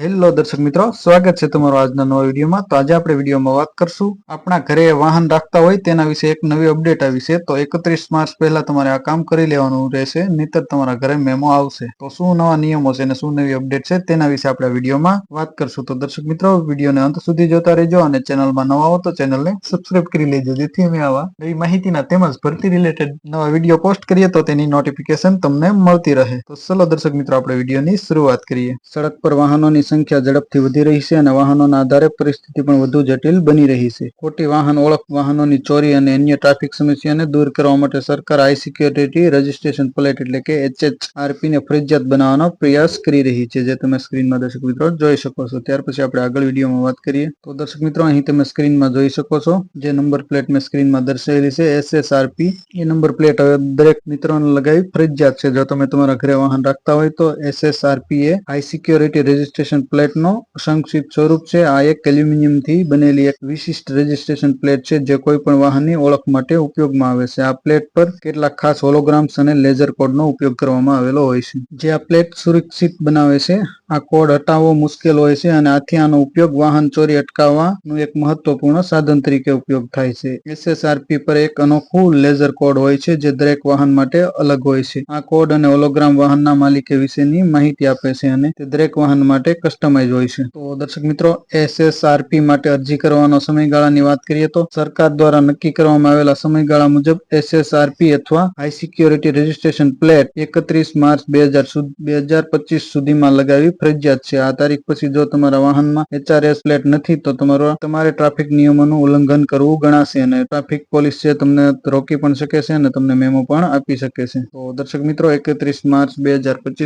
Hello દર્શક મિત્રો, સ્વાગત છે તમારું આજના નવા વિડીયોમાં. તો આજે આપણે વિડીયોમાં વાત કરશું આપણા ઘરે વાહન રાખતા હોય તેના વિશે એક નવી અપડેટ આવી છે. તો એકત્રીસ માર્ચ પહેલા તમારે આ કામ કરી લેવાનું રહેશે, નહીતર તમારા ઘરે મેમો આવશે. તો શું નવા નિયમો છે અને શું નવી અપડેટ છે તેના વિશે આપણે વિડીયોમાં વાત કરશું. તો દર્શક મિત્રો, વિડીયોને અંત સુધી જોતા રહેજો અને ચેનલમાં નવા હો તો ચેનલને સબસ્ક્રાઇબ કરી લેજો. જેથી અમે આવા નવી માહિતીના તેમજ ભરતી રિલેટેડ નવા વીડિયો પોસ્ટ કરીએ તો તેની નોટિફિકેશન તમને મળતી રહે. તો ચલો દર્શક મિત્રો, આપણે વિડીયોની શરૂઆત કરીએ. સડક પર વાહનોની સંખ્યા ઝડપથી વધી રહી છે અને વાહનોના આધારે પરિસ્થિતિ પણ વધુ જટિલ બની રહી છે. ખોટી વાહન, ઓળખ વાહનોની ચોરી અને અન્ય ટ્રાફિક સમસ્યાને દૂર કરવા માટે સરકાર આઈ સિક્યોરિટી રજીસ્ટ્રેશન પ્લેટ એટલે કે એચએચઆરપી ને ફરજિયાત બનાવવાનો પ્રયાસ કરી રહી છે, જે તમે સ્ક્રીનમાં દર્શક મિત્રો જોઈ શકો છો. ત્યાર પછી આપણે આગળ વિડીયોમાં વાત કરીએ. તો દર્શક મિત્રો, અહીં તમે સ્ક્રીનમાં જોઈ શકો છો, જે નંબર પ્લેટ મેં સ્ક્રીનમાં દર્શાવેલી છે, એસએસઆરપી. એ નંબર પ્લેટ હવે દરેક મિત્રોને લગાવી ફરજિયાત છે. જો તમે તમારા ઘરે વાહન રાખતા હોય તો એસએસઆરપી એ હાઈ સિક્યોરિટી રજીસ્ટ્રેશન પ્લેટનો સંક્ષિપ્ત સ્વરૂપ છે. આ એક એલ્યુમિનિયમથી બનેલી એક વિશિષ્ટ રજીસ્ટ્રેશન પ્લેટ છે જે કોઈ પણ વાહનની ઓળખ માટે ઉપયોગમાં આવે છે. આ પ્લેટ પર કેટલાક ખાસ હોલોગ્રામ્સ અને લેઝર કોડનો ઉપયોગ કરવામાં આવેલો હોય છે. જે આ પ્લેટ સુરક્ષિત બનાવે છે. આ કોડ હટાવવો મુશ્કેલ હોય છે અને આથી આનો ઉપયોગ વાહન ચોરી અટકાવવાનું એક મહત્વપૂર્ણ સાધન તરીકે ઉપયોગ થાય છે. એસએસઆરપી પર એક અનોખું લેઝર કોડ હોય છે જે દરેક વાહન માટે અલગ હોય છે. આ કોડ અને હોલોગ્રામ વાહનના માલિકે વિશેની માહિતી આપે છે અને તે દરેક વાહન માટે કસ્ટમાઇઝ હોય છે. તો દર્શક મિત્રો એસએસઆરપી માટે અરજી કરવાનો સમયગાળાની વાત કરીએ તો સરકાર દ્વારા નક્કી કરવામાં આવેલા સમયગાળા મુજબ એસએસઆરપી અથવા હાઈ સિક્યોરિટી રજીસ્ટ્રેશન પ્લેટ એકત્રીસ માર્ચ બે હજાર બે હજાર પચીસ સુધીમાં લગાવી ફરજિયાત છે. આ તારીખ પછી જો તમારા વાહનમાં એચઆરએસ પ્લેટ નથી, તો તમારો, તમારે ટ્રાફિક નિયમોનું ઉલ્લંઘન કરવું ગણાશે અને ટ્રાફિક પોલીસ છે, તમને રોકી પણ શકે છે અને તમને મેમો પણ આપી શકે છે. તો દર્શક મિત્રો, એકત્રીસ માર્ચ બે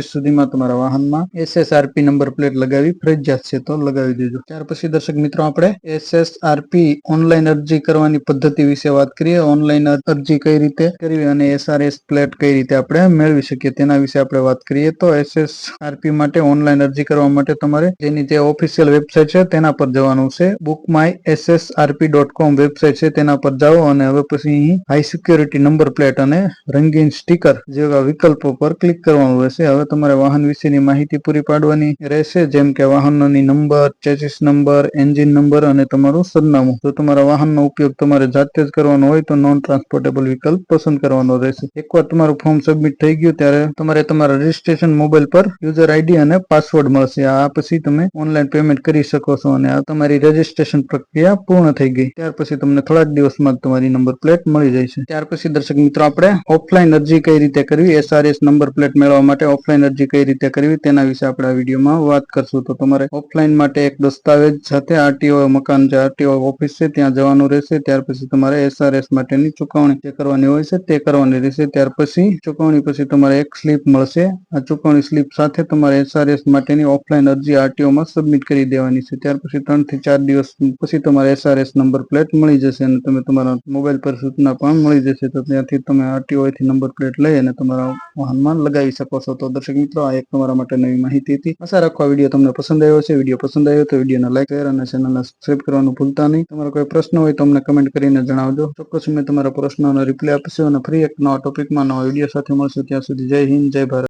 સુધીમાં તમારા વાહનમાં એસએસઆરપી નંબર પ્લેટ લગાવી, ફરજિયાત છે તો લગાવી દેજો. ત્યાર પછી દર્શક મિત્રો, આપણે એસએસઆરપી ઓનલાઈન અરજી કરવાની પદ્ધતિ વિશે વાત કરીએ. ઓનલાઈન અરજી કઈ રીતે કરવી અને એસઆરએસ પ્લેટ કઈ રીતે આપણે મેળવી શકીએ તેના વિશે આપણે વાત કરીએ. તો એસએસઆરપી માટે ઓનલાઈન અરજી કરવા માટે તમારે જેની જે ઓફિશિયલ વેબસાઇટ છે તેના પર જવાનું છે. Book my SSRP dot com website છે તેના પર જાઓ અને હવે પછી અહીં હાઈ સિક્યોરિટી નંબર પ્લેટ અને રંગીન સ્ટીકર જેવા વિકલ્પો પર ક્લિક કરવાનું રહેશે. હવે તમારે વાહન વિશેની માહિતી પૂરી પાડવાની રહેશે. જેમ કે વાહનની number chassis number engine number અને તમારું સરનામું. જો તમારા વાહનનો ઉપયોગ તમારે જાતે જ કરવાનો હોય તો નોન ટ્રાન્સપોર્ટેબલ વિકલ્પ પસંદ કરવાનો રહેશે. એકવાર તમારું ફોર્મ સબમિટ થઈ ગયું ત્યારે તમારે તમારા રજીસ્ટ્રેશન મોબાઈલ પર યુઝર આઈડી અને પાસવર્ડ મળશે. આ પછી તમે ઓનલાઈન પેમેન્ટ કરી શકો છો અને આ તમારી રજીસ્ટ્રેશન પ્રક્રિયા પૂર્ણ થઈ ગઈ. ત્યાર પછી તમને દિવસમાં જ તમારી નંબર પ્લેટ મળી જાય છે. ત્યાર પછી દર્શક મિત્રો, આપણે ઓફલાઈન અરજી કઈ રીતે કરવી એસઆરએસ નંબર પ્લેટ મેળવવા માટે ઓફલાઈન અરજી કઈ રીતે કરવી તેના વિશે આપણે આ વિડીયોમાં વાત કરશું. તો તમારે ઓફલાઈન માટે એક દસ્તાવેજ સાથે આરટીઓ મકાન જે આરટીઓ ઓફિસ છે, ત્યાં જવાનું રહેશે. ત્યાર પછી તમારે એસઆરએસ માટેની ચુકવણી જે કરવાની હોય છે, તે કરવાની રહેશે. ત્યાર પછી ચુકવણી પછી તમારે એક સ્લીપ મળશે. આ ચુકવણી સ્લીપ સાથે તમારે એસઆરએસ માટેની ઓફલાઈન અરજી આરટીઓમાં સબમિટ કરી દેવાની છે. ત્યાર પછી ત્રણથી ચાર દિવસ પછી તમારે એસઆરએસ નંબર પ્લેટ મળી જશે અને તમે તમારા મોબાઈલ પર સૂચના પણ મળી જશે. તો ત્યાંથી તમે આરટીઓ થી નંબર પ્લેટ લઈ અને તમારા વાહનમાં લગાવી શકો છો. તો દર્શક મિત્રો, આ એક તમારા માટે નવી માહિતી હતી. આશા રાખો આ વીડિયો તમને પસંદ આવ્યો છે, વીડિયો પસંદ આવ્યો તો વિડીયોને લાઈક શેર અને ચેનલને સબસ્ક્રાઈબ કરવાનું ભૂલતા નહીં. તમારો કોઈ પ્રશ્ન હોય તો અમને કમેન્ટ કરીને જણાવજો. ચોક્કસ મેં તમારા પ્રશ્નોનો રિપ્લાય આપીશું અને ફરી એક નવા ટોપિકમાં નવા વીડિયો સાથે મળશું. ત્યાં સુધી જય હિન્દ, જય ભારત.